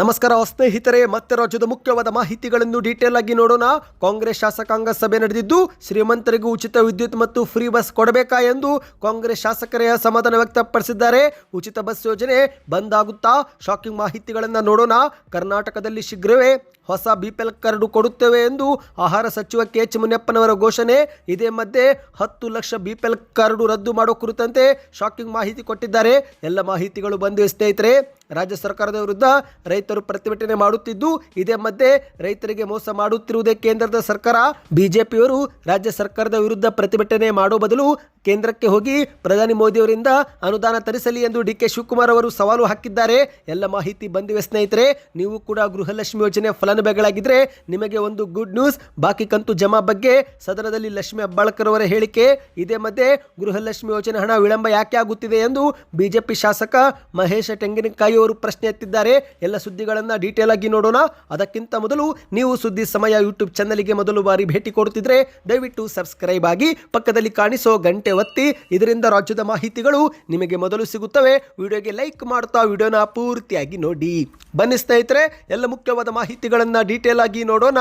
ನಮಸ್ಕಾರ ಸ್ನೇಹಿತರೆ, ಮತ್ತೆ ರಾಜ್ಯದ ಮುಖ್ಯವಾದ ಮಾಹಿತಿಗಳನ್ನು ಡೀಟೇಲ್ ಆಗಿ ನೋಡೋಣ. ಕಾಂಗ್ರೆಸ್ ಶಾಸಕಾಂಗ ಸಭೆ ನಡೆದಿದ್ದು, ಶ್ರೀಮಂತರಿಗೂ ಉಚಿತ ವಿದ್ಯುತ್ ಮತ್ತು ಫ್ರೀ ಬಸ್ ಕೊಡಬೇಕಾ ಎಂದು ಕಾಂಗ್ರೆಸ್ ಶಾಸಕರೇ ಅಸಮಾಧಾನ ವ್ಯಕ್ತಪಡಿಸಿದ್ದಾರೆ. ಉಚಿತ ಬಸ್ ಯೋಜನೆ ಬಂದ್ ಆಗುತ್ತಾ? ಶಾಕಿಂಗ್ ಮಾಹಿತಿಗಳನ್ನು ನೋಡೋಣ. ಕರ್ನಾಟಕದಲ್ಲಿ ಶೀಘ್ರವೇ ಹೊಸ ಬಿಪಿಎಲ್ ಕಾರ್ಡು ಕೊಡುತ್ತೇವೆ ಎಂದು ಆಹಾರ ಸಚಿವ ಕೆ ಎಚ್ ಮುನಿಯಪ್ಪನವರ ಘೋಷಣೆ. ಇದೇ ಮಧ್ಯೆ ಹತ್ತು ಲಕ್ಷ ಬಿಪಿಎಲ್ ಕಾರ್ಡು ರದ್ದು ಮಾಡೋ ಕುರಿತಂತೆ ಶಾಕಿಂಗ್ ಮಾಹಿತಿ ಕೊಟ್ಟಿದ್ದಾರೆ. ಎಲ್ಲ ಮಾಹಿತಿಗಳು ಬಂದಿವೆ ಸ್ನೇಹಿತರೆ. ರಾಜ್ಯ ಸರ್ಕಾರದ ವಿರುದ್ಧ ರೈತರು ಪ್ರತಿಭಟನೆ ಮಾಡುತ್ತಿದ್ದು, ಇದೇ ಮಧ್ಯೆ ರೈತರಿಗೆ ಮೋಸ ಮಾಡುತ್ತಿರುವುದೇ ಕೇಂದ್ರದ ಸರ್ಕಾರ. ಬಿಜೆಪಿಯವರು ರಾಜ್ಯ ಸರ್ಕಾರದ ವಿರುದ್ಧ ಪ್ರತಿಭಟನೆ ಮಾಡುವ ಬದಲು ಕೇಂದ್ರಕ್ಕೆ ಹೋಗಿ ಪ್ರಧಾನಿ ಮೋದಿಯವರಿಂದ ಅನುದಾನ ತರಿಸಲಿ ಎಂದು ಡಿ ಕೆ ಶಿವಕುಮಾರ್ ಅವರು ಸವಾಲು ಹಾಕಿದ್ದಾರೆ. ಎಲ್ಲ ಮಾಹಿತಿ ಬಂದಿವೆ ಸ್ನೇಹಿತರೆ. ನೀವು ಕೂಡ ಗೃಹಲಕ್ಷ್ಮಿ ಯೋಜನೆ ಫಲಾನುಭವಿಗಳಾಗಿದ್ದರೆ ನಿಮಗೆ ಒಂದು ಗುಡ್ ನ್ಯೂಸ್ ಬಾಕಿ ಕಂತು ಜಮಾ ಬಗ್ಗೆ ಸದನದಲ್ಲಿ ಲಕ್ಷ್ಮಿ ಹೆಬ್ಬಾಳ್ಕರ್ ಅವರ ಹೇಳಿಕೆ ಇದೇ ಮಧ್ಯೆ ಗೃಹಲಕ್ಷ್ಮಿ ಯೋಜನೆ ಹಣ ವಿಳಂಬ ಯಾಕೆ ಆಗುತ್ತಿದೆ ಎಂದು ಬಿಜೆಪಿ ಶಾಸಕ ಮಹೇಶ ತೆಂಗಿನಕಾಯಿ ಅವರು ಪ್ರಶ್ನೆ ಎತ್ತಿದ್ದಾರೆ. ಎಲ್ಲ ಸುದ್ದಿಗಳನ್ನು ಡೀಟೇಲ್ ಆಗಿ ನೋಡೋಣ. ಅದಕ್ಕಿಂತ ಮೊದಲು ನೀವು ಸುದ್ದಿ ಸಮಯ ಯೂಟ್ಯೂಬ್ ಚಾನಲ್ಗೆ ಮೊದಲು ಬಾರಿ ಭೇಟಿ ಕೊಡುತ್ತಿದ್ರೆ ದಯವಿಟ್ಟು ಸಬ್ಸ್ಕ್ರೈಬ್ ಆಗಿ ಪಕ್ಕದಲ್ಲಿ ಕಾಣಿಸೋ ಗಂಟೆ ಒತ್ತಿ ಇದರಿಂದ ರಾಜ್ಯದ ಮಾಹಿತಿಗಳು ನಿಮಗೆ ಮೊದಲು ಸಿಗುತ್ತವೆ. ವಿಡಿಯೋಗೆ ಲೈಕ್ ಮಾಡ್ತಾ ವಿಡಿಯೋನ ಪೂರ್ತಿಯಾಗಿ ನೋಡಿ. ಬನ್ನಿ ಸ್ನೇಹಿತರೆ, ಎಲ್ಲ ಮುಖ್ಯವಾದ ಮಾಹಿತಿಗಳನ್ನು ಡೀಟೇಲ್ ಆಗಿ ನೋಡೋಣ.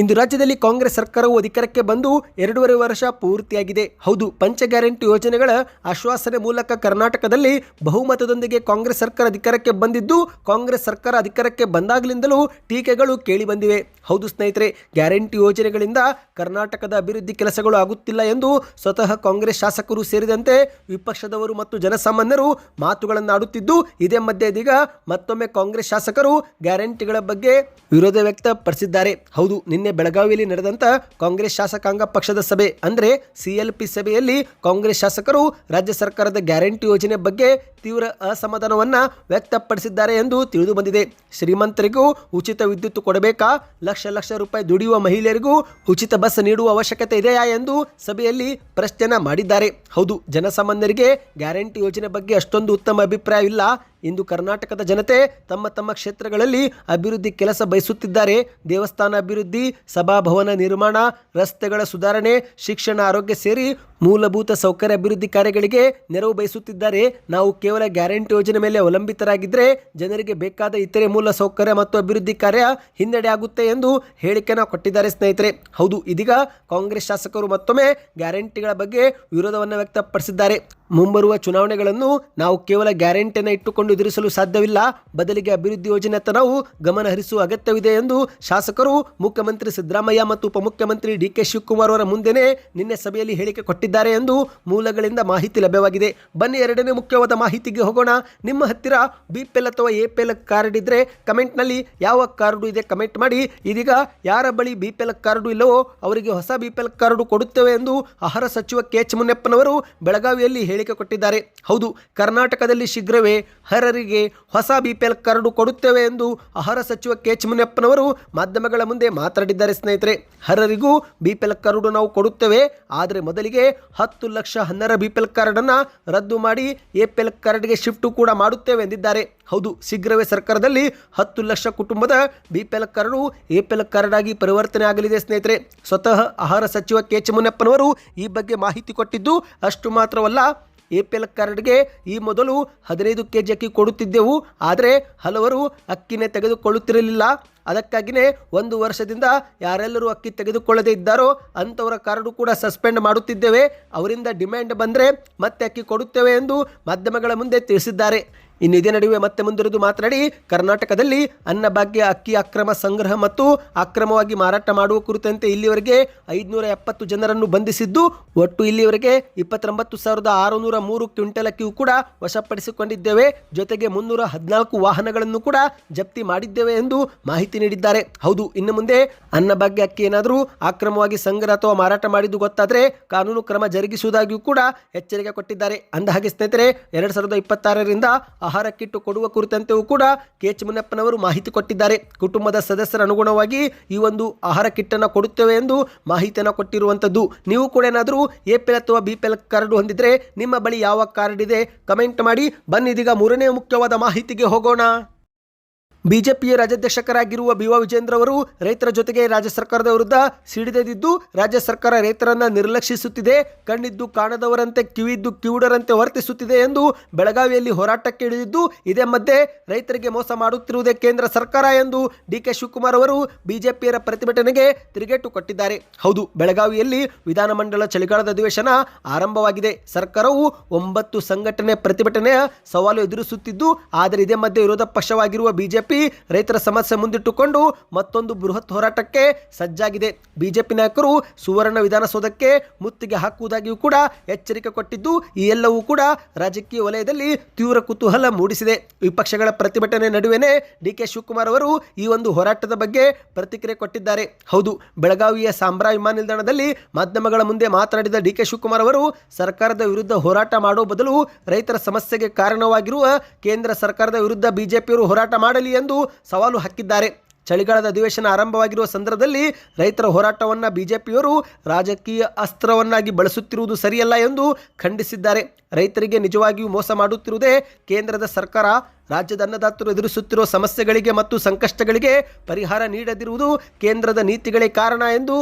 ಇಂದು ರಾಜ್ಯದಲ್ಲಿ ಕಾಂಗ್ರೆಸ್ ಸರ್ಕಾರವು ಅಧಿಕಾರಕ್ಕೆ ಬಂದು ಎರಡೂವರೆ ವರ್ಷ ಪೂರ್ತಿಯಾಗಿದೆ. ಹೌದು ಪಂಚ ಗ್ಯಾರಂಟಿ ಯೋಜನೆಗಳ ಆಶ್ವಾಸನೆ ಮೂಲಕ ಕರ್ನಾಟಕದಲ್ಲಿ ಬಹುಮತದೊಂದಿಗೆ ಕಾಂಗ್ರೆಸ್ ಸರ್ಕಾರ ಅಧಿಕಾರಕ್ಕೆ ಬಂದಿದ್ದು, ಕಾಂಗ್ರೆಸ್ ಸರ್ಕಾರ ಅಧಿಕಾರಕ್ಕೆ ಬಂದಾಗಲಿಂದಲೂ ಟೀಕೆಗಳು ಕೇಳಿ ಬಂದಿವೆ. ಹೌದು ಸ್ನೇಹಿತರೆ, ಗ್ಯಾರಂಟಿ ಯೋಜನೆಗಳಿಂದ ಕರ್ನಾಟಕದ ಅಭಿವೃದ್ಧಿ ಕೆಲಸಗಳು ಆಗುತ್ತಿಲ್ಲ ಎಂದು ಸ್ವತಃ ಕಾಂಗ್ರೆಸ್ ಶಾಸಕರು ಸೇರಿದಂತೆ ವಿಪಕ್ಷದವರು ಮತ್ತು ಜನಸಾಮಾನ್ಯರು ಮಾತುಗಳನ್ನು ಆಡುತ್ತಿದ್ದು ಇದೇ ಮಧ್ಯೆ ಇದೀಗ ಮತ್ತೊಮ್ಮೆ ಕಾಂಗ್ರೆಸ್ ಶಾಸಕರು ಗ್ಯಾರಂಟಿಗಳ ಬಗ್ಗೆ ವಿರೋಧ ವ್ಯಕ್ತಪಡಿಸಿದ್ದಾರೆ. ಹೌದು ನಿನ್ನೆ ಬೆಳಗಾವಿಯಲ್ಲಿ ನಡೆದಂತ ಕಾಂಗ್ರೆಸ್ ಶಾಸಕಾಂಗ ಪಕ್ಷದ ಸಭೆ, ಅಂದರೆ ಸಿಎಲ್ಪಿ ಸಭೆಯಲ್ಲಿ ಕಾಂಗ್ರೆಸ್ ಶಾಸಕರು ರಾಜ್ಯ ಸರ್ಕಾರದ ಗ್ಯಾರಂಟಿ ಯೋಜನೆ ಬಗ್ಗೆ ತೀವ್ರ ಅಸಮಾಧಾನವನ್ನ ವ್ಯಕ್ತಪಡಿಸಿದ್ದಾರೆ ಎಂದು ತಿಳಿದು ಬಂದಿದೆ ಶ್ರೀಮಂತರಿಗೂ ಉಚಿತ ವಿದ್ಯುತ್ ಕೊಡಬೇಕಾ? ಲಕ್ಷ ಲಕ್ಷ ರೂಪಾಯಿ ದುಡಿಯುವ ಮಹಿಳೆಯರಿಗೂ ಉಚಿತ ಬಸ್ ನೀಡುವ ಅವಶ್ಯಕತೆ ಇದೆಯಾ ಎಂದು ಸಭೆಯಲ್ಲಿ ಪ್ರಶ್ನೆನ ಮಾಡಿದ್ದಾರೆ. ಹೌದು, ಜನಸಾಮಾನ್ಯರಿಗೆ ಗ್ಯಾರಂಟಿ ಯೋಜನೆ ಬಗ್ಗೆ ಅಷ್ಟೊಂದು ಉತ್ತಮ ಅಭಿಪ್ರಾಯವಿಲ್ಲ. ಇಂದು ಕರ್ನಾಟಕದ ಜನತೆ ತಮ್ಮ ತಮ್ಮ ಕ್ಷೇತ್ರಗಳಲ್ಲಿ ಅಭಿವೃದ್ಧಿ ಕೆಲಸ ಬಯಸುತ್ತಿದ್ದಾರೆ. ದೇವಸ್ಥಾನ ಅಭಿವೃದ್ಧಿ ಸಭಾಭವನ ನಿರ್ಮಾಣ, ರಸ್ತೆಗಳ ಸುಧಾರಣೆ, ಶಿಕ್ಷಣ, ಆರೋಗ್ಯ ಸೇರಿ ಮೂಲಭೂತ ಸೌಕರ್ಯ ಅಭಿವೃದ್ಧಿ ಕಾರ್ಯಗಳಿಗೆ ನೆರವು ಬಯಸುತ್ತಿದ್ದಾರೆ. ನಾವು ಕೇವಲ ಗ್ಯಾರಂಟಿ ಯೋಜನೆ ಮೇಲೆ ಅವಲಂಬಿತರಾಗಿದ್ದರೆ ಜನರಿಗೆ ಬೇಕಾದ ಇತರೆ ಮೂಲ ಸೌಕರ್ಯ ಮತ್ತು ಅಭಿವೃದ್ಧಿ ಕಾರ್ಯ ಹಿನ್ನಡೆ ಆಗುತ್ತೆ ಎಂದು ಹೇಳಿಕೆಯನ್ನು ಕೊಟ್ಟಿದ್ದಾರೆ ಸ್ನೇಹಿತರೆ. ಹೌದು, ಇದೀಗ ಕಾಂಗ್ರೆಸ್ ಶಾಸಕರು ಮತ್ತೊಮ್ಮೆ ಗ್ಯಾರಂಟಿಗಳ ಬಗ್ಗೆ ವಿರೋಧವನ್ನು ವ್ಯಕ್ತಪಡಿಸಿದ್ದಾರೆ. ಮುಂಬರುವ ಚುನಾವಣೆಗಳನ್ನು ನಾವು ಕೇವಲ ಗ್ಯಾರಂಟಿಯನ್ನು ಇಟ್ಟುಕೊಂಡು ಎದುರಿಸಲು ಸಾಧ್ಯವಿಲ್ಲ. ಬದಲಿಗೆ ಅಭಿವೃದ್ಧಿ ಯೋಜನೆಯತ್ತ ನಾವು ಗಮನ ಹರಿಸುವ ಅಗತ್ಯವಿದೆ ಎಂದು ಶಾಸಕರು ಮುಖ್ಯಮಂತ್ರಿ ಸಿದ್ದರಾಮಯ್ಯ ಮತ್ತು ಉಪಮುಖ್ಯಮಂತ್ರಿ ಡಿ ಕೆ ಶಿವಕುಮಾರ್ ಅವರ ಮುಂದೆನೇ ನಿನ್ನೆ ಸಭೆಯಲ್ಲಿ ಹೇಳಿಕೆ ಕೊಟ್ಟಿದ್ದಾರೆ ಎಂದು ಮೂಲಗಳಿಂದ ಮಾಹಿತಿ ಲಭ್ಯವಾಗಿದೆ. ಬನ್ನಿ ಎರಡನೇ ಮುಖ್ಯವಾದ ಮಾಹಿತಿಗೆ ಹೋಗೋಣ. ನಿಮ್ಮ ಹತ್ತಿರ ಬಿ ಪಿ ಎಲ್ ಅಥವಾ ಎ ಪಿ ಎಲ್ ಕಾರ್ಡ್ ಇದ್ದರೆ ಕಮೆಂಟ್ನಲ್ಲಿ ಯಾವ ಕಾರ್ಡು ಇದೆ ಕಮೆಂಟ್ ಮಾಡಿ. ಇದೀಗ ಯಾರ ಬಳಿ ಬಿ ಪಿ ಎಲ್ ಕಾರ್ಡು ಇಲ್ಲವೋ ಅವರಿಗೆ ಹೊಸ ಬಿ ಪಿ ಎಲ್ ಕಾರ್ಡು ಕೊಡುತ್ತೇವೆ ಎಂದು ಆಹಾರ ಸಚಿವ ಕೆ ಎಚ್ ಮುನಿಯಪ್ಪನವರು ಬೆಳಗಾವಿಯಲ್ಲಿ ಹೇಳಿಕೆ ಕೊಟ್ಟಿದ್ದಾರೆ. ಹೌದು, ಕರ್ನಾಟಕದಲ್ಲಿ ಶೀಘ್ರವೇ ಅರ್ಹರಿಗೆ ಹೊಸ ಬಿ ಪಿ ಎಲ್ ಕರಡು ಕೊಡುತ್ತೇವೆ ಎಂದು ಆಹಾರ ಸಚಿವ ಕೆ ಎಚ್ ಮುನಿಯಪ್ಪನವರು ಮಾಧ್ಯಮಗಳ ಮುಂದೆ ಮಾತನಾಡಿದ್ದಾರೆ ಸ್ನೇಹಿತರೆ. ಹರರಿಗೂ ಬಿ ಪಿ ಎಲ್ ಕರಡು ನಾವು ಕೊಡುತ್ತೇವೆ, ಆದರೆ ಮೊದಲಿಗೆ ಹತ್ತು ಲಕ್ಷ ಹನ್ನೆರಡು ಬಿ ಪಿ ಎಲ್ ಕಾರ್ಡನ್ನು ರದ್ದು ಮಾಡಿ ಎ ಪಿ ಎಲ್ ಕಾರ್ಡ್ಗೆ ಶಿಫ್ಟು ಕೂಡ ಮಾಡುತ್ತೇವೆ ಎಂದಿದ್ದಾರೆ. ಹೌದು, ಶೀಘ್ರವೇ ಸರ್ಕಾರದಲ್ಲಿ ಹತ್ತು ಲಕ್ಷ ಕುಟುಂಬದ B P L card A P L card ಆಗಿ ಪರಿವರ್ತನೆ ಆಗಲಿದೆ ಸ್ನೇಹಿತರೆ. ಸ್ವತಃ ಆಹಾರ ಸಚಿವ ಕೆ ಎಚ್ ಮುನಿಯಪ್ಪನವರು ಈ ಬಗ್ಗೆ ಮಾಹಿತಿ ಕೊಟ್ಟಿದ್ದು ಅಷ್ಟು ಮಾತ್ರವಲ್ಲ ಎ ಪಿ ಎಲ್ ಕಾರ್ಡ್ಗೆ ಈ ಮೊದಲು ಹದಿನೈದು ಕೆ ಜಿ ಅಕ್ಕಿ ಕೊಡುತ್ತಿದ್ದೆವು. ಆದರೆ ಹಲವರು ಅಕ್ಕಿನೇ ತೆಗೆದುಕೊಳ್ಳುತ್ತಿರಲಿಲ್ಲ. ಅದಕ್ಕಾಗಿಯೇ ಒಂದು ವರ್ಷದಿಂದ ಯಾರೆಲ್ಲರೂ ಅಕ್ಕಿ ತೆಗೆದುಕೊಳ್ಳದೇ ಇದ್ದಾರೋ ಅಂಥವರ ಕಾರ್ಡು ಕೂಡ ಸಸ್ಪೆಂಡ್ ಮಾಡುತ್ತಿದ್ದೇವೆ. ಅವರಿಂದ ಡಿಮ್ಯಾಂಡ್ ಬಂದರೆ ಮತ್ತೆ ಅಕ್ಕಿ ಕೊಡುತ್ತೇವೆ ಎಂದು ಮಾಧ್ಯಮಗಳ ಮುಂದೆ ತಿಳಿಸಿದ್ದಾರೆ. ಇನ್ನು ಇದೇ ನಡುವೆ ಮತ್ತೆ ಮುಂದಿರುವುದು ಮಾತನಾಡಿ, ಕರ್ನಾಟಕದಲ್ಲಿ ಅನ್ನಭಾಗ್ಯ ಅಕ್ಕಿ ಅಕ್ರಮ ಸಂಗ್ರಹ ಮತ್ತು ಅಕ್ರಮವಾಗಿ ಮಾರಾಟ ಮಾಡುವ ಕುರಿತಂತೆ ಇಲ್ಲಿವರೆಗೆ ಐದುನೂರ ಎಪ್ಪತ್ತು ಜನರನ್ನು ಬಂಧಿಸಿದ್ದು, ಒಟ್ಟು ಇಲ್ಲಿವರೆಗೆ ಇಪ್ಪತ್ತೊಂಬತ್ತು ಸಾವಿರದ ಆರುನೂರ ಮೂರು ಕ್ವಿಂಟಲ್ ಅಕ್ಕಿಯೂ ಕೂಡ ವಶಪಡಿಸಿಕೊಂಡಿದ್ದೇವೆ. ಜೊತೆಗೆ ಮುನ್ನೂರ ಹದಿನಾಲ್ಕು ವಾಹನಗಳನ್ನು ಕೂಡ ಜಪ್ತಿ ಮಾಡಿದ್ದೇವೆ ಎಂದು ಮಾಹಿತಿ ನೀಡಿದ್ದಾರೆ. ಹೌದು, ಇನ್ನು ಮುಂದೆ ಅನ್ನಭಾಗ್ಯ ಅಕ್ಕಿ ಏನಾದರೂ ಅಕ್ರಮವಾಗಿ ಸಂಗ್ರಹ ಅಥವಾ ಮಾರಾಟ ಮಾಡಿದ್ದು ಗೊತ್ತಾದರೆ ಕಾನೂನು ಕ್ರಮ ಜರುಗಿಸುವುದಾಗಿಯೂ ಕೂಡ ಎಚ್ಚರಿಕೆ ಕೊಟ್ಟಿದ್ದಾರೆ. ಅಂದಹಾಗೆ ಸ್ನೇಹಿತರೆ, ಎರಡು ಸಾವಿರದ ಇಪ್ಪತ್ತಾರರಿಂದ ಆಹಾರ ಕಿಟ್ಟು ಕೊಡುವ ಕುರಿತಂತೆಯೂ ಕೂಡ ಕೆ ಎಚ್ ಮುನಿಯಪ್ಪನವರು ಮಾಹಿತಿ ಕೊಟ್ಟಿದ್ದಾರೆ. ಕುಟುಂಬದ ಸದಸ್ಯರ ಅನುಗುಣವಾಗಿ ಈ ಒಂದು ಆಹಾರ ಕಿಟ್ಟನ್ನು ಕೊಡುತ್ತೇವೆ ಎಂದು ಮಾಹಿತಿಯನ್ನು ಕೊಟ್ಟಿರುವಂಥದ್ದು. ನೀವು ಕೂಡ ಏನಾದರೂ ಎ ಪಿ ಎಲ್ ಅಥವಾ ಬಿ ಪಿ ಎಲ್ ಕಾರ್ಡು ಹೊಂದಿದ್ರೆ ನಿಮ್ಮ ಬಳಿ ಯಾವ ಕಾರ್ಡ್ ಇದೆ? ಕಮೆಂಟ್ ಮಾಡಿ. ಬನ್ನಿದೀಗ ಮೂರನೇ ಮುಖ್ಯವಾದ ಮಾಹಿತಿಗೆ ಹೋಗೋಣ. ಬಿಜೆಪಿಯ ರಾಜ್ಯಾಧ್ಯಕ್ಷರಾಗಿರುವ ಬಿವ ವಿಜೇಂದ್ರ ಅವರು ರೈತರ ಜೊತೆಗೆ ರಾಜ್ಯ ಸರ್ಕಾರದ ವಿರುದ್ಧ ಸಿಡಿದೆದಿದ್ದು, ರಾಜ್ಯ ಸರ್ಕಾರ ರೈತರನ್ನ ನಿರ್ಲಕ್ಷಿಸುತ್ತಿದೆ. ಕಣ್ಣಿದ್ದು ಕಾಣದವರಂತೆ, ಕಿವಿದ್ದು ಕಿವುಡರಂತೆ ವರ್ತಿಸುತ್ತಿದೆ ಎಂದು ಬೆಳಗಾವಿಯಲ್ಲಿ ಹೋರಾಟಕ್ಕೆ ಇಳಿದಿದ್ದು, ಇದೇ ಮಧ್ಯೆ ರೈತರಿಗೆ ಮೋಸ ಮಾಡುತ್ತಿರುವುದೇ ಕೇಂದ್ರ ಸರ್ಕಾರ ಎಂದು ಡಿ ಕೆ ಶಿವಕುಮಾರ್ ಅವರು ಬಿಜೆಪಿಯರ ಪ್ರತಿಭಟನೆಗೆ ತಿರುಗೇಟು ಕೊಟ್ಟಿದ್ದಾರೆ. ಹೌದು, ಬೆಳಗಾವಿಯಲ್ಲಿ ವಿಧಾನಮಂಡಲ ಚಳಿಗಾಲದ ಅಧಿವೇಶನ ಆರಂಭವಾಗಿದೆ. ಸರ್ಕಾರವು ಒಂಬತ್ತು ಸಂಘಟನೆ ಪ್ರತಿಭಟನೆಯ ಸವಾಲು ಎದುರಿಸುತ್ತಿದ್ದು, ಆದರೆ ಇದೇ ಮಧ್ಯೆ ವಿರೋಧ ಪಕ್ಷವಾಗಿರುವ ಬಿಜೆಪಿ ರೈತರ ಸಮಸ್ಯೆ ಮುಂದಿಟ್ಟುಕೊಂಡು ಮತ್ತೊಂದು ಬೃಹತ್ ಹೋರಾಟಕ್ಕೆ ಸಜ್ಜಾಗಿದೆ. ಬಿಜೆಪಿ ನಾಯಕರು ಸುವರ್ಣ ವಿಧಾನಸೌಧಕ್ಕೆ ಮುತ್ತಿಗೆ ಹಾಕುವುದಾಗಿಯೂ ಕೂಡ ಎಚ್ಚರಿಕೆ ಕೊಟ್ಟಿದ್ದು, ಈ ಎಲ್ಲವೂ ಕೂಡ ರಾಜಕೀಯ ವಲಯದಲ್ಲಿ ತೀವ್ರ ಕುತೂಹಲ ಮೂಡಿಸಿದೆ. ವಿಪಕ್ಷಗಳ ಪ್ರತಿಭಟನೆ ನಡುವೆನೇ ಡಿ ಕೆ ಶಿವಕುಮಾರ್ ಅವರು ಈ ಒಂದು ಹೋರಾಟದ ಬಗ್ಗೆ ಪ್ರತಿಕ್ರಿಯೆ ಕೊಟ್ಟಿದ್ದಾರೆ. ಹೌದು, ಬೆಳಗಾವಿಯ ಸಾಂಬ್ರಾ ವಿಮಾನ ನಿಲ್ದಾಣದಲ್ಲಿ ಮಾಧ್ಯಮಗಳ ಮುಂದೆ ಮಾತನಾಡಿದ ಡಿ ಕೆ ಶಿವಕುಮಾರ್ ಅವರು, ಸರ್ಕಾರದ ವಿರುದ್ಧ ಹೋರಾಟ ಮಾಡುವ ಬದಲು ರೈತರ ಸಮಸ್ಯೆಗೆ ಕಾರಣವಾಗಿರುವ ಕೇಂದ್ರ ಸರ್ಕಾರದ ವಿರುದ್ಧ ಬಿಜೆಪಿಯವರು ಹೋರಾಟ ಮಾಡಲಿ ಎಂದು ಸವಾಲು ಹಾಕಿದ್ದಾರೆ. ಚಳಿಗಾಲದ ಅಧಿವೇಶನ ಆರಂಭವಾಗಿರುವ ಸಂದರ್ಭದಲ್ಲಿ ರೈತರ ಹೋರಾಟವನ್ನು ಬಿಜೆಪಿಯವರು ರಾಜಕೀಯ ಅಸ್ತ್ರವನ್ನಾಗಿ ಬಳಸುತ್ತಿರುವುದು ಸರಿಯಲ್ಲ ಎಂದು ಖಂಡಿಸಿದ್ದಾರೆ. ರೈತರಿಗೆ ನಿಜವಾಗಿಯೂ ಮೋಸ ಮಾಡುತ್ತಿರುವುದೇ ಕೇಂದ್ರದ ಸರ್ಕಾರ. ರಾಜ್ಯದ ಅನ್ನದಾತರು ಎದುರಿಸುತ್ತಿರುವ ಸಮಸ್ಯೆಗಳಿಗೆ ಮತ್ತು ಸಂಕಷ್ಟಗಳಿಗೆ ಪರಿಹಾರ ನೀಡದಿರುವುದು ಕೇಂದ್ರದ ನೀತಿಗಳೇ ಕಾರಣ ಎಂದು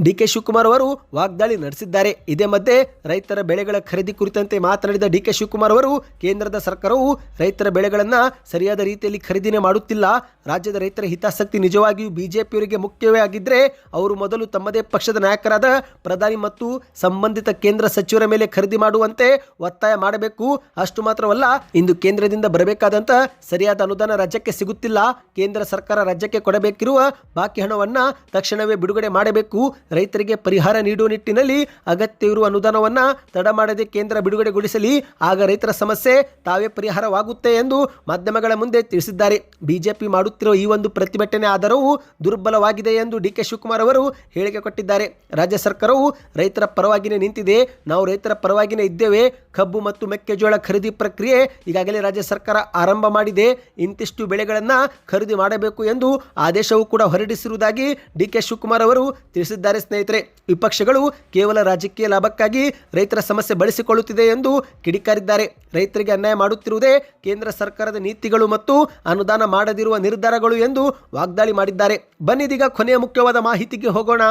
ಡಿ ಕೆ ಶಿವಕುಮಾರ್ ಅವರು ವಾಗ್ದಾಳಿ ನಡೆಸಿದ್ದಾರೆ. ಇದೇ ಮಧ್ಯೆ ರೈತರ ಬೆಳೆಗಳ ಖರೀದಿ ಕುರಿತಂತೆ ಮಾತನಾಡಿದ ಡಿಕೆ ಶಿವಕುಮಾರ್ ಅವರು, ಕೇಂದ್ರದ ಸರ್ಕಾರವು ರೈತರ ಬೆಳೆಗಳನ್ನು ಸರಿಯಾದ ರೀತಿಯಲ್ಲಿ ಖರೀದಿನೇ ಮಾಡುತ್ತಿಲ್ಲ. ರಾಜ್ಯದ ರೈತರ ಹಿತಾಸಕ್ತಿ ನಿಜವಾಗಿಯೂ ಬಿಜೆಪಿಯವರಿಗೆ ಮುಖ್ಯವೇ ಆಗಿದ್ದರೆ ಅವರು ಮೊದಲು ತಮ್ಮದೇ ಪಕ್ಷದ ನಾಯಕರಾದ ಪ್ರಧಾನಿ ಮತ್ತು ಸಂಬಂಧಿತ ಕೇಂದ್ರ ಸಚಿವರ ಮೇಲೆ ಖರೀದಿ ಮಾಡುವಂತೆ ಒತ್ತಾಯ ಮಾಡಬೇಕು. ಅಷ್ಟು ಮಾತ್ರವಲ್ಲ, ಇಂದು ಕೇಂದ್ರದಿಂದ ಬರಬೇಕಾದಂಥ ಸರಿಯಾದ ಅನುದಾನ ರಾಜ್ಯಕ್ಕೆ ಸಿಗುತ್ತಿಲ್ಲ. ಕೇಂದ್ರ ಸರ್ಕಾರ ರಾಜ್ಯಕ್ಕೆ ಕೊಡಬೇಕಿರುವ ಬಾಕಿ ಹಣವನ್ನು ತಕ್ಷಣವೇ ಬಿಡುಗಡೆ ಮಾಡಬೇಕು. ರೈತರಿಗೆ ಪರಿಹಾರ ನೀಡುವ ನಿಟ್ಟಿನಲ್ಲಿ ಅಗತ್ಯವಿರುವ ಅನುದಾನವನ್ನು ತಡ ಮಾಡದೆ ಕೇಂದ್ರ ಬಿಡುಗಡೆಗೊಳಿಸಲಿ. ಆಗ ರೈತರ ಸಮಸ್ಯೆ ತಾವೇ ಪರಿಹಾರವಾಗುತ್ತೆ ಎಂದು ಮಾಧ್ಯಮಗಳ ಮುಂದೆ ತಿಳಿಸಿದ್ದಾರೆ. ಬಿಜೆಪಿ ಮಾಡುತ್ತಿರುವ ಈ ಒಂದು ಪ್ರತಿಭಟನೆ ಆಧಾರವು ದುರ್ಬಲವಾಗಿದೆ ಎಂದು ಡಿ ಕೆ ಶಿವಕುಮಾರ್ ಅವರು ಹೇಳಿಕೆ ಕೊಟ್ಟಿದ್ದಾರೆ. ರಾಜ್ಯ ಸರ್ಕಾರವು ರೈತರ ಪರವಾಗಿನೇ ನಿಂತಿದೆ. ನಾವು ರೈತರ ಪರವಾಗಿನೇ ಇದ್ದೇವೆ. ಕಬ್ಬು ಮತ್ತು ಮೆಕ್ಕೆಜೋಳ ಖರೀದಿ ಪ್ರಕ್ರಿಯೆ ಈಗಾಗಲೇ ರಾಜ್ಯ ಸರ್ಕಾರ ಆರಂಭ ಮಾಡಿದೆ. ಇಂತಿಷ್ಟು ಬೆಳೆಗಳನ್ನು ಖರೀದಿ ಮಾಡಬೇಕು ಎಂದು ಆದೇಶವು ಕೂಡ ಹೊರಡಿಸಿರುವುದಾಗಿ ಡಿ ಕೆ ಶಿವಕುಮಾರ್ ಅವರು ತಿಳಿಸಿದ್ದಾರೆ. ಸ್ನೇಹಿತರೆ, ವಿಪಕ್ಷಗಳು ಕೇವಲ ರಾಜಕೀಯ ಲಾಭಕ್ಕಾಗಿ ರೈತರ ಸಮಸ್ಯೆ ಬಳಸಿಕೊಳ್ಳುತ್ತಿದೆ ಎಂದು ಕಿಡಿಕಾರಿದ್ದಾರೆ. ರೈತರಿಗೆ ಅನ್ಯಾಯ ಮಾಡುತ್ತಿರುವುದೇ ಕೇಂದ್ರ ಸರ್ಕಾರದ ನೀತಿಗಳು ಮತ್ತು ಅನುದಾನ ಮಾಡದಿರುವ ನಿರ್ಧಾರಗಳು ಎಂದು ವಾಗ್ದಾಳಿ ಮಾಡಿದ್ದಾರೆ. ಬನ್ನಿದೀಗ ಕೊನೆಯ ಮುಖ್ಯವಾದ ಮಾಹಿತಿಗೆ ಹೋಗೋಣ.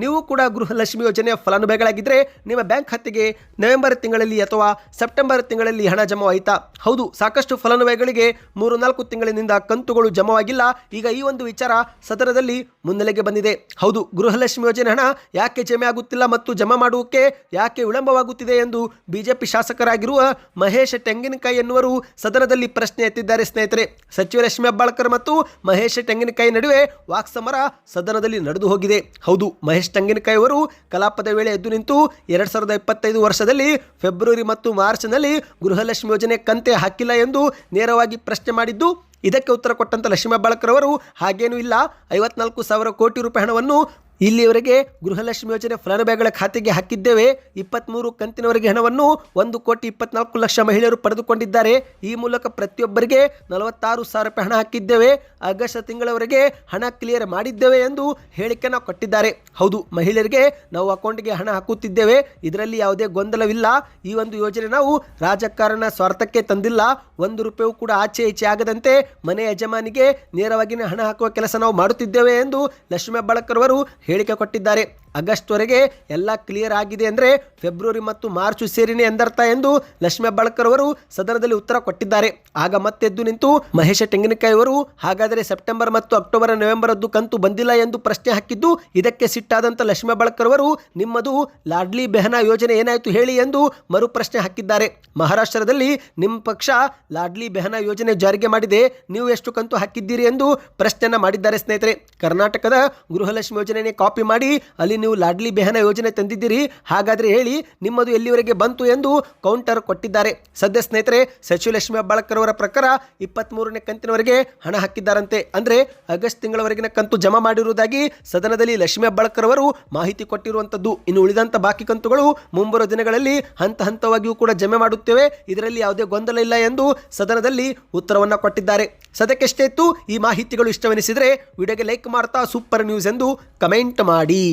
ನೀವು ಕೂಡ ಗೃಹಲಕ್ಷ್ಮಿ ಯೋಜನೆಯ ಫಲಾನುಭವಿಗಳಾಗಿದ್ದರೆ ನಿಮ್ಮ ಬ್ಯಾಂಕ್ ಖಾತೆಗೆ ನವೆಂಬರ್ ತಿಂಗಳಲ್ಲಿ ಅಥವಾ ಸೆಪ್ಟೆಂಬರ್ ತಿಂಗಳಲ್ಲಿ ಹಣ ಜಮಾವಾಯಿತಾ? ಹೌದು, ಸಾಕಷ್ಟು ಫಲಾನುಭವಿಗಳಿಗೆ ಮೂರು ನಾಲ್ಕು ತಿಂಗಳಿನಿಂದ ಕಂತುಗಳು ಜಮಾವಾಗಿಲ್ಲ. ಈಗ ಈ ಒಂದು ವಿಚಾರ ಸದನದಲ್ಲಿ ಮುನ್ನೆಲೆಗೆ ಬಂದಿದೆ. ಹೌದು, ಗೃಹಲಕ್ಷ್ಮಿ ಯೋಜನೆ ಹಣ ಯಾಕೆ ಜಮೆ ಆಗುತ್ತಿಲ್ಲ ಮತ್ತು ಜಮಾ ಮಾಡುವಕ್ಕೆ ಯಾಕೆ ವಿಳಂಬವಾಗುತ್ತಿದೆ ಎಂದು ಬಿಜೆಪಿ ಶಾಸಕರಾಗಿರುವ ಮಹೇಶ್ ತೆಂಗಿನಕಾಯಿ ಎನ್ನುವರು ಸದನದಲ್ಲಿ ಪ್ರಶ್ನೆ ಎತ್ತಿದ್ದಾರೆ ಸ್ನೇಹಿತರೆ. ಸಚಿವ ಲಕ್ಷ್ಮಿ ಹೆಬ್ಬಾಳ್ಕರ್ ಮತ್ತು ಮಹೇಶ್ ತೆಂಗಿನಕಾಯಿ ನಡುವೆ ವಾಕ್ಸಮರ ಸದನದಲ್ಲಿ ನಡೆದು ಹೋಗಿದೆ. ಹೌದು, ಮಹೇಶ್ ತೆಂಗಿನಕಾಯಿ ಅವರು ಕಲಾಪದ ವೇಳೆ ಎದ್ದು ನಿಂತು ಎರಡು ಸಾವಿರದ ಇಪ್ಪತ್ತೈದು ವರ್ಷದಲ್ಲಿ ಫೆಬ್ರವರಿ ಮತ್ತು ಮಾರ್ಚ್ನಲ್ಲಿ ಗೃಹಲಕ್ಷ್ಮಿ ಯೋಜನೆ ಕಂತೆ ಹಾಕಿಲ್ಲ ಎಂದು ನೇರವಾಗಿ ಪ್ರಶ್ನೆ ಮಾಡಿದ್ದು ಇದಕ್ಕೆ ಉತ್ತರ ಕೊಟ್ಟಂತ ಲಕ್ಷ್ಮೀ ಹೆಬ್ಬಾಳ್ಕರ್ ಹಾಗೇನೂ ಇಲ್ಲ. ಐವತ್ನಾಲ್ಕು ಸಾವಿರ ಕೋಟಿ ರೂಪಾಯಿ ಹಣವನ್ನು ಇಲ್ಲಿಯವರೆಗೆ ಗೃಹಲಕ್ಷ್ಮಿ ಯೋಜನೆ ಫಲಾನುಭವಿಗಳ ಖಾತೆಗೆ ಹಾಕಿದ್ದೇವೆ. ಇಪ್ಪತ್ತ್ಮೂರು ಕಂತಿನವರೆಗೆ ಹಣವನ್ನು ಒಂದು ಕೋಟಿ ಇಪ್ಪತ್ನಾಲ್ಕು ಲಕ್ಷ ಮಹಿಳೆಯರು ಪಡೆದುಕೊಂಡಿದ್ದಾರೆ. ಈ ಮೂಲಕ ಪ್ರತಿಯೊಬ್ಬರಿಗೆ ನಲವತ್ತಾರು ಸಾವಿರ ರೂಪಾಯಿ ಹಣ ಹಾಕಿದ್ದೇವೆ. ಆಗಸ್ಟ್ ತಿಂಗಳವರೆಗೆ ಹಣ ಕ್ಲಿಯರ್ ಮಾಡಿದ್ದೇವೆ ಎಂದು ಹೇಳಿಕೆಯನ್ನು ಕೊಟ್ಟಿದ್ದಾರೆ. ಹೌದು, ಮಹಿಳೆಯರಿಗೆ ನಾವು ಅಕೌಂಟ್ಗೆ ಹಣ ಹಾಕುತ್ತಿದ್ದೇವೆ. ಇದರಲ್ಲಿ ಯಾವುದೇ ಗೊಂದಲವಿಲ್ಲ. ಈ ಒಂದು ಯೋಜನೆ ನಾವು ರಾಜಕಾರಣ ಸ್ವಾರ್ಥಕ್ಕೆ ತಂದಿಲ್ಲ. ಒಂದು ರೂಪಾಯಿ ಕೂಡ ಆಚೆ ಈಚೆ ಆಗದಂತೆ ಮನೆ ಯಜಮಾನಿಗೆ ನೇರವಾಗಿ ಹಣ ಹಾಕುವ ಕೆಲಸ ನಾವು ಮಾಡುತ್ತಿದ್ದೇವೆ ಎಂದು ಲಕ್ಷ್ಮೀ ಅವರು ಹೇಳಿಕೆ ಕೊಟ್ಟಿದ್ದಾರೆ. ಆಗಸ್ಟ್ವರೆಗೆ ಎಲ್ಲ ಕ್ಲಿಯರ್ ಆಗಿದೆ ಅಂದರೆ ಫೆಬ್ರವರಿ ಮತ್ತು ಮಾರ್ಚ್ ಸೇರಿನೇ ಎಂದರ್ಥ ಎಂದು ಲಕ್ಷ್ಮೀ ಹೆಬ್ಬಾಳ್ಕರ್ ಅವರು ಸದನದಲ್ಲಿ ಉತ್ತರ ಕೊಟ್ಟಿದ್ದಾರೆ. ಆಗ ಮತ್ತೆದ್ದು ನಿಂತು ಮಹೇಶ ತೆಂಗಿನಕಾಯಿ ಅವರು, ಹಾಗಾದರೆ ಸೆಪ್ಟೆಂಬರ್ ಮತ್ತು ಅಕ್ಟೋಬರ್, ನವೆಂಬರದ್ದು ಕಂತು ಬಂದಿಲ್ಲ ಎಂದು ಪ್ರಶ್ನೆ ಹಾಕಿದ್ದು ಇದಕ್ಕೆ ಸಿಟ್ಟಾದಂಥ ಲಕ್ಷ್ಮೀ ಹೆಬ್ಬಾಳ್ಕರ್ ಅವರು, ನಿಮ್ಮದು ಲಾಡ್ಲಿ ಬೆಹನಾ ಯೋಜನೆ ಏನಾಯಿತು ಹೇಳಿ ಎಂದು ಮರು ಪ್ರಶ್ನೆ ಹಾಕಿದ್ದಾರೆ. ಮಹಾರಾಷ್ಟ್ರದಲ್ಲಿ ನಿಮ್ಮ ಪಕ್ಷ ಲಾಡ್ಲಿ ಬೆಹನಾ ಯೋಜನೆ ಜಾರಿಗೆ ಮಾಡಿದೆ, ನೀವು ಎಷ್ಟು ಕಂತು ಹಾಕಿದ್ದೀರಿ ಎಂದು ಪ್ರಶ್ನೆಯನ್ನು ಮಾಡಿದ್ದಾರೆ ಸ್ನೇಹಿತರೆ. ಕರ್ನಾಟಕದ ಗೃಹಲಕ್ಷ್ಮಿ ಯೋಜನೆಯನ್ನೇ ಕಾಪಿ ಮಾಡಿ, ಅಲ್ಲಿ ನೀವು ಲಾಡ್ಲಿ ಬೆಹನ ಯೋಜನೆ ತಂದಿದ್ದೀರಿ, ಹಾಗಾದರೆ ಹೇಳಿ ನಿಮ್ಮದು ಎಲ್ಲಿವರೆಗೆ ಬಂತು ಎಂದು ಕೌಂಟರ್ ಕೊಟ್ಟಿದ್ದಾರೆ. ಸದ್ಯ ಸ್ನೇಹಿತರೆ ಸಚಿವ ಲಕ್ಷ್ಮಿ ಹೆಬ್ಬಾಳ್ಕರ್ ಅವರ ಪ್ರಕಾರ ಇಪ್ಪತ್ತ್ಮೂರನೇ ಕಂತಿನವರೆಗೆ ಹಣ ಹಾಕಿದ್ದಾರಂತೆ. ಅಂದರೆ ಆಗಸ್ಟ್ ತಿಂಗಳವರೆಗಿನ ಕಂತು ಜಮಾ ಮಾಡಿರುವುದಾಗಿ ಸದನದಲ್ಲಿ ಲಕ್ಷ್ಮಿ ಹೆಬ್ಬಾಳ್ಕರ್ ಅವರು ಮಾಹಿತಿ ಕೊಟ್ಟಿರುವಂಥದ್ದು. ಇನ್ನು ಉಳಿದಂಥ ಬಾಕಿ ಕಂತುಗಳು ಮುಂಬರುವ ದಿನಗಳಲ್ಲಿ ಹಂತ ಹಂತವಾಗಿಯೂ ಕೂಡ ಜಮೆ ಮಾಡುತ್ತೇವೆ. ಇದರಲ್ಲಿ ಯಾವುದೇ ಗೊಂದಲ ಇಲ್ಲ ಎಂದು ಸದನದಲ್ಲಿ ಉತ್ತರವನ್ನು ಕೊಟ್ಟಿದ್ದಾರೆ. ಸದ್ಯಕ್ಕೆಷ್ಟೇ ಇತ್ತು, ಈ ಮಾಹಿತಿಗಳು ಇಷ್ಟವೆನಿಸಿದರೆ ವಿಡಿಯೋಗೆ ಲೈಕ್ ಮಾಡ್ತಾ ಸೂಪರ್ ನ್ಯೂಸ್ ಎಂದು ಕಮೆಂಟ್ ಮಾಡಿ.